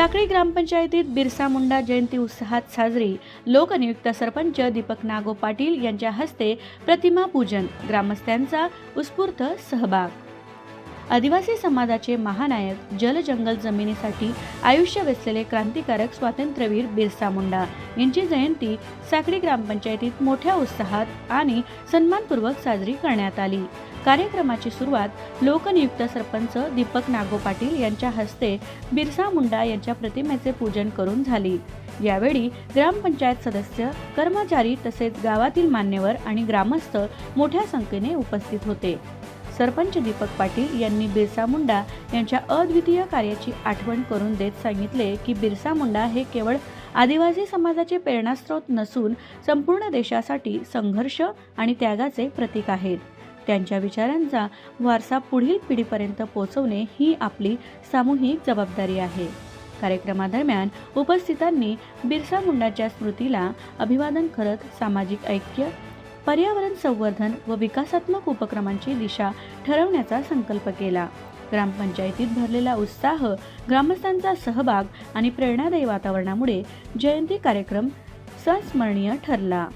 साखळी ग्रामपंचायतीत बिरसा मुंडा जयंती उत्साहात साजरी. लोकनियुक्त सरपंच दीपक नागो पाटील यांच्या हस्ते प्रतिमा पूजन. ग्रामस्थांचा उत्स्फूर्त सहभाग. आदिवासी समाजाचे महानायक जल जंगल जमिनीसाठी आयुष्य वेचलेले क्रांतिकारक स्वातंत्र्यवीर बिरसा मुंडा यांची जयंती साखळी ग्रामपंचायतीत मोठ्या उत्साहात आणि सन्मानपूर्वक साजरी करण्यात आली. कार्यक्रमाची सुरुवात लोकनियुक्त सरपंच दीपक नागो पाटील यांच्या हस्ते बिरसा मुंडा यांच्या प्रतिमेचे पूजन करून झाली. यावेळी ग्रामपंचायत सदस्य कर्मचारी तसेच गावातील मान्यवर आणि ग्रामस्थ मोठ्या संख्येने उपस्थित होते. सरपंच दीपक पाटील यांनी बिरसा मुंडा यांच्या अद्वितीय कार्याची आठवण करून देत सांगितले की बिरसा मुंडा हे केवळ आदिवासी समाजाचे प्रेरणास्रोत नसून संपूर्ण देशासाठी संघर्ष आणि त्यागाचे प्रतीक आहेत. त्यांच्या विचारांचा वारसा पुढील पिढीपर्यंत पोहोचवणे ही आपली सामूहिक जबाबदारी आहे. कार्यक्रमादरम्यान उपस्थितांनी बिरसा मुंडाच्या स्मृतीला अभिवादन करत सामाजिक ऐक्य पर्यावरण संवर्धन व विकासात्मक उपक्रमांची दिशा ठरवण्याचा संकल्प केला. ग्रामपंचायतीत भरलेला उत्साह ग्रामस्थांचा सहभाग आणि प्रेरणादायी वातावरणामुळे जयंती कार्यक्रम संस्मरणीय ठरला.